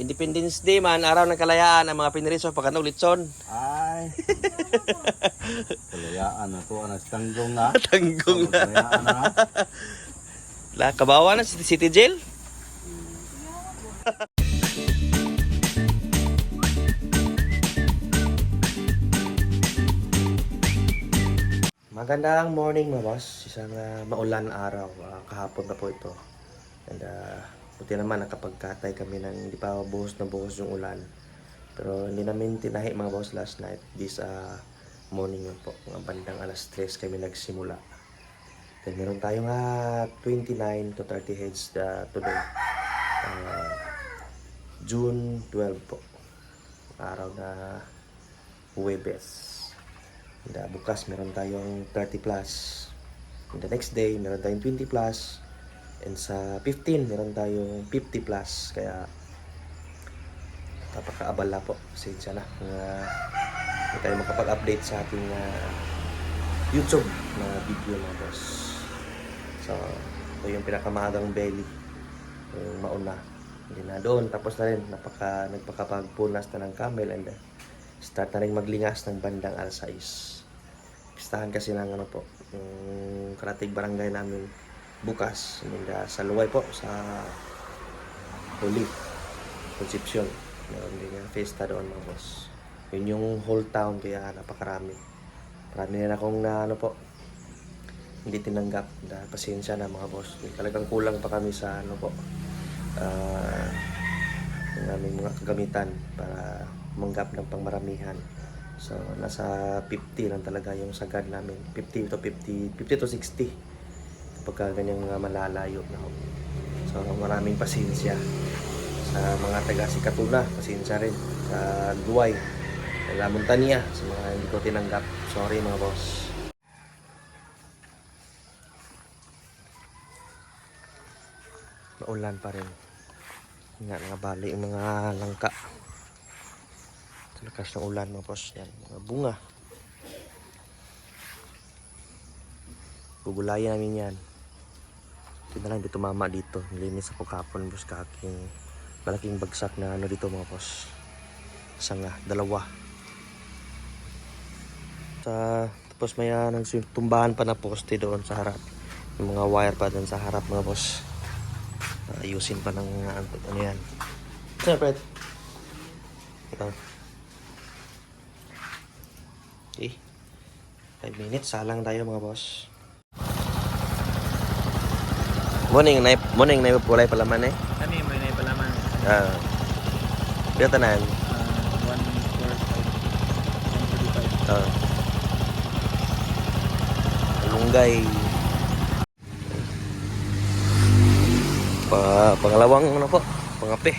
Independence Day man, araw ng kalayaan, ang mga piniriso pagkano litson. Ay. Kalayaan na to, anas tanggong na. Tanggong na. Kalayaan na. La, kabawa na si City Jail. Magandang morning mga boss. Isang ah, maulan na araw. Ah, kahapon na po ito. And uh, buti naman nakapagkatay kami ng hindi pa buhos na buhos yung ulan. Pero hindi namin tinahi mga boss last night. This uh, morning na po. Mga bandang alas 3 kami nagsimula. Then meron tayong ah, 29 to 30 heads uh, today. Ah, June 12 po. Araw na Huwebes. And, ah, bukas meron tayong 30 plus. And the next day meron tayong 20 plus. And sa 15 meron tayong 50 plus. Kaya napakaabala po. Pasensya na. Ah, hindi tayo makapag-update sa ating ah, YouTube na video mga boss. So, ito yung pinakamagang belly. Yung mauna. Hindi na doon. Tapos na rin. Napaka, nagpakapagpunas na ng camel and uh, start na rin maglingas ng bandang alas 6. Pistahan kasi ng ano po, yung karatig barangay namin bukas. Uh, sa Luway po, sa Holy Concepcion. Meron din yung fiesta doon mga boss. Yun yung whole town kaya napakarami. Marami na akong na ano po, hindi tinanggap. Dahil pasensya na mga boss. Talagang kulang pa kami sa ano po, ah yung aming mga kagamitan para manggap ng pangmaramihan. So, nasa 50 lang talaga yung sagad namin. 50 to 50, 50 to 60. Kapag ganyang mga malalayo na. So, maraming pasensya sa mga taga Sikatuna. Pasensya rin sa Duway. Sa La Montania. Sa mga hindi ko tinanggap. Sorry mga boss. Maulan pa rin. Nga nangabali yung mga langka. Lakas ng ulan mga boss. Yan, mga bunga. Bubulayan namin yan. Hindi na lang hindi tumama dito. Nilinis ako kapon boss kaking malaking bagsak na ano dito mga boss. Sanga, dalawa. Sa, tapos may uh, tumbahan pa na poste doon sa harap. Yung mga wire pa doon sa harap mga boss. ayusin pa ng uh, ano yan. Sir, Fred. Ito. Okay. 5 minutes. Salang tayo mga boss. Morning, na morning na pulay palaman eh. Kami may naipalaman. Ah. Uh, tanan. Uh, 145. 145. Ah. Lunggay. Pa pangalawang ano po, pangape.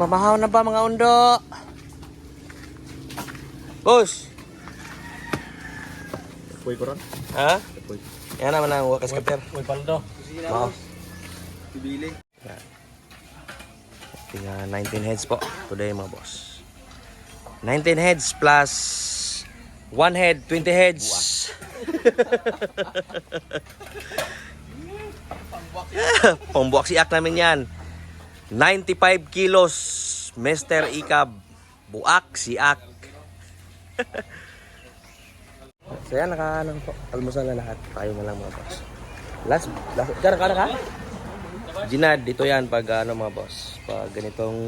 Pamahaw na ba mga undo? Boss! Uy, koron. Ha? Yan naman ang wakas kaper. Uy, paldo. Wow. Bibili. Tingnan 19 heads po today mga boss. 19 heads plus 1 head, 20 heads. Pambuak si Ak namin yan. 95 kilos, Mr. Ikab. Buak si Ak. so yan, naka, ano po, almusal na lahat. Tayo na lang mga boss. Last, last, kara, kara ka? Ginad, dito yan pag ano mga boss. Pag ganitong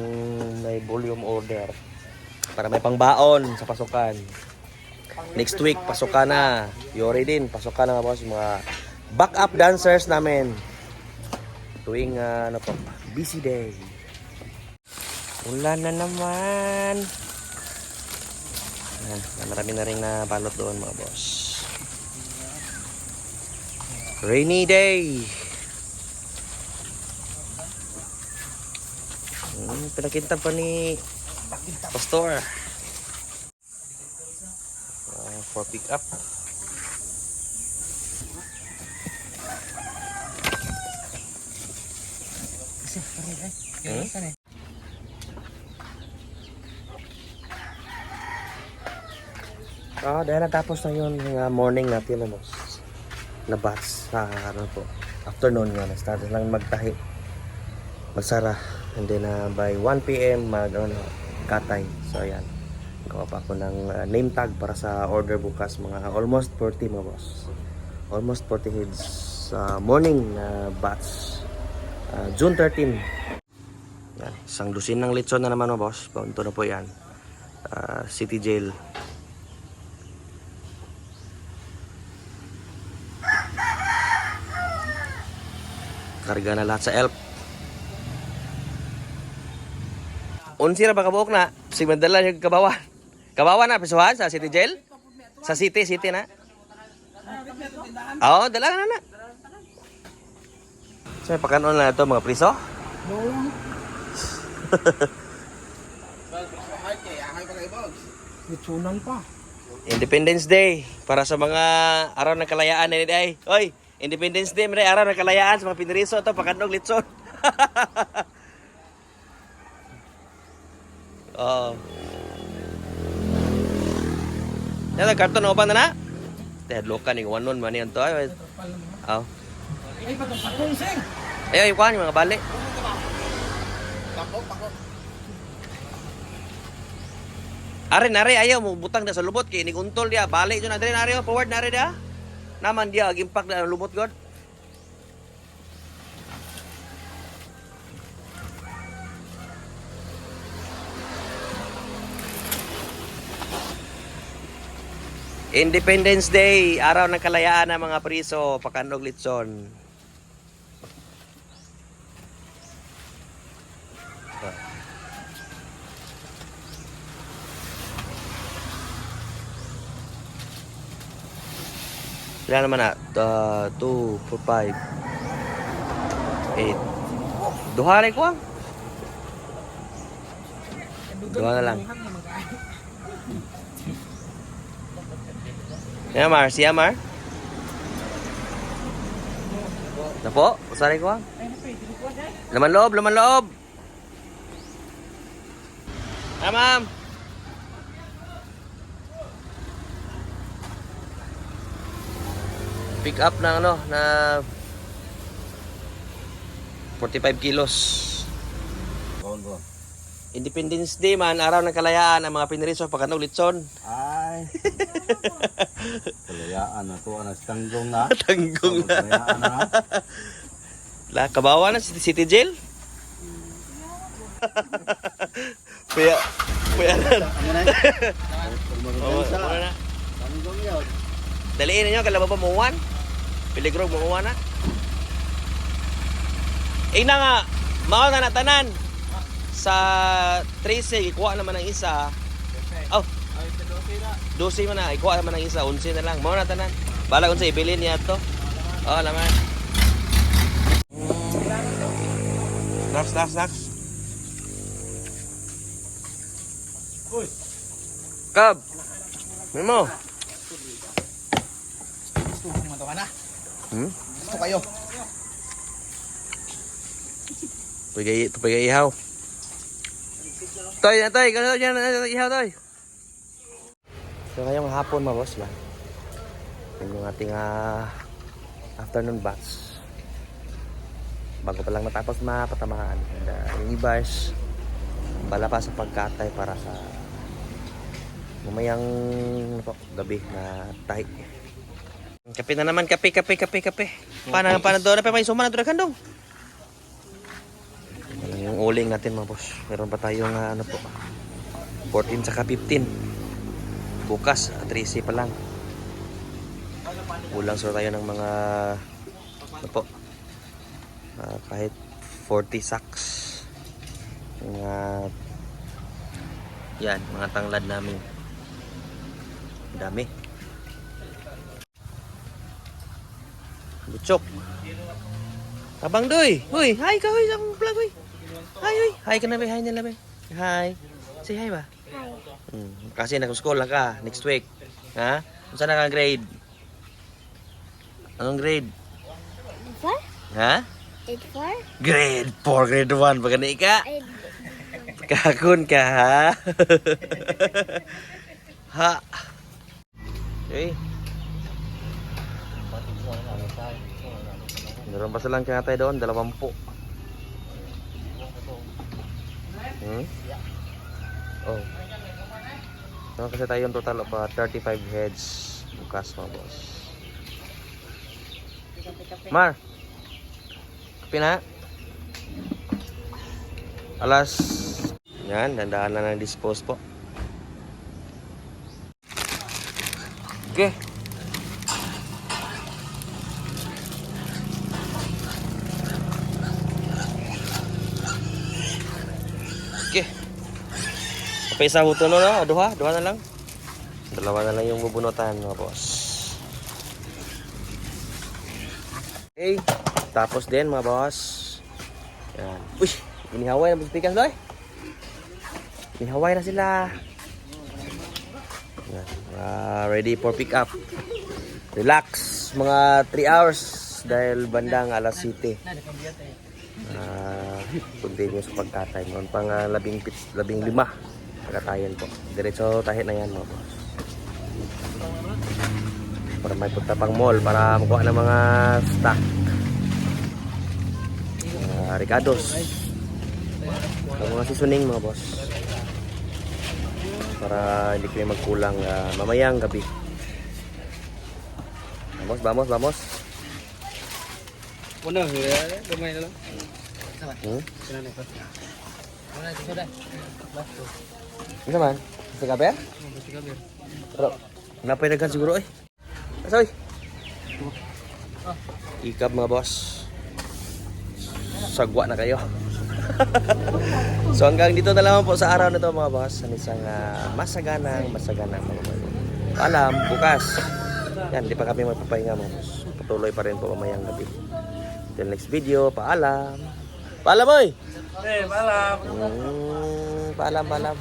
may volume order. Para may pangbaon sa pasukan. Next week, pasukan na. Yori din, pasukan na mga boss. Mga backup dancers namin. Tuwing ah, ano po, busy day. Ulan na naman. Ah, marami na rin na balot doon mga boss. Rainy day. Hmm, pinakinta pa ni Pastor. Uh, for pick up. Hmm? Ah, dahil natapos na yun yung ah, morning natin ano, na bus sa ano po. Afternoon nga, na-start na lang magtahi. magsara. And then uh, by 1 p.m. mag ano, katay. So ayan. Gawa pa ako ng uh, name tag para sa order bukas mga almost 40 mga boss. Almost 40 heads sa morning na batch. Uh, June 13. Yan, isang dusin ng litson na naman mga boss. Paunto na po yan. Uh, City Jail. Karga na lahat sa elf. Unsi ra ba kabuok na? Si madala yung kabawan. Kabawan na pisuhan sa City Jail? Sa City, City na. Oo, dala na na. So, may pakanon na ito mga priso? Litsunan pa. Independence Day para sa mga araw ng kalayaan na ay. Oy, Independence Day, may araw ng kalayaan sa mga piniriso to pakanog litson. Oh. Yan karton no pa na na. Te loka ni wanon man yan to. Ay. Oh. Ay, patong yung kuhan, yung mga bali. Are nare ayaw mo butang na sa lubot kay ni untol dia balik jud na dire nare forward nare dia. Naman dia ag na ang lubot god. Independence Day, araw ng kalayaan ng mga priso, Pakandog Litson. Sila naman na, uh, 2, 4, 5, 8. Duha rin ko ah. Duha na lang. Yan, Mar. Siya, Mar. Na po? Usaray ko ah. Laman loob, laman loob. Ah, ma'am. Pick up ng ano, na 45 kilos. Independence Day man, araw ng kalayaan ang mga piniriso pagkanog litson. Ay. Kalayaan na to. Anas tanggong na. Tanggong na. Kalayaan na. La, kabawa na si City Jail. Kuya, kuya na. Ano na? Oo, ano na. Tanggong yun. Daliin ninyo, kala ba muwan? Piligro, muwan na. Eh na nga, mao na natanan. Sa 13, ikuha naman ang isa. Oh, 12 man na, ikuha naman ang isa, 11 na lang. Mao na tanan. Bala kung sa ibilin niya to. Oh, laman. Snacks, snacks, snacks. Uy. Kab! Memo! Gusto mo matawa na. Hmm? Gusto kayo. Pagay, pagay ihaw. Toy, toy, gano'n dyan, ihaw, toy. So ngayong hapon mga boss. Yun yung ating ah, afternoon batch. Bago pa lang matapos mapatamaan. And uh, yung iba is bala pa sa pagkatay para sa mamayang ano po, gabi na tahi. Kape na naman, kape, kape, kape, kape. Paano, paano doon? Pa may suma na doon kandong. Yung uling natin mga boss. Meron pa tayong ah, ano po, 14 saka 15. Bukas, ah, 13 pa lang. Kulang sure tayo ng mga ano po, ah, kahit 40 sacks. Mga yan, mga tanglad namin. Dami. Butsok. Abang doy. Hoy, hi ka hoy sa vlog hoy. Hi hoy. Hi ka na ba? Hi nila ba? Hi. Say hi ba? Hi. Hmm. Kasi nag-school na ka next week. Ha? Unsa na ka grade? Anong grade? Four? Ha? Eight four? Grade 4, grade 1. Pagka na ka. Eight. Kakun ka ha? ha? Okay. Meron pa silang kinatay doon, dalawampu. Hmm? Oh. So, kasi tayo yung total of uh, 35 heads bukas mga boss. Mar! Kapi na? Alas... Yan, dandaan na ng dispose po. Okay. Apa isa huto no, no? Duha, duha na lang. Dalawa na lang yung bubunutan, mga boss. Okay. Tapos din, mga boss. Yan. Uy, inihaway na magpikas doy. Inihaway na sila. Yan. Ah, ready for pick up. Relax, mga 3 hours dahil bandang alas 7. Ah, continue sa pagkatay. Noon pang ah, labing, pit- labing lima. Pagkatayan po. Diretso tahi na yan mga boss. Para may punta pang mall para makuha ng mga stock. Uh, Ricardos. Ang mga seasoning mga boss. Para hindi kayo magkulang ah, mamayang gabi. Vamos, vamos, vamos. Una, gamay na lang. Hmm? Ano man? Sa gabi? Basto kabir. Pero, napay siguro eh. Asoy. Ikap mga boss. Sagwa na kayo. so hanggang dito na lang po sa araw na to mga boss. Ang isang ah, masaganang, masaganang mga boss. Paalam, bukas. Yan, di pa kami magpapahinga mga boss. Patuloy pa rin po mamayang gabi. Till next video, paalam. Paalam boy! Eh, paalam. Mm, paalam, paalam.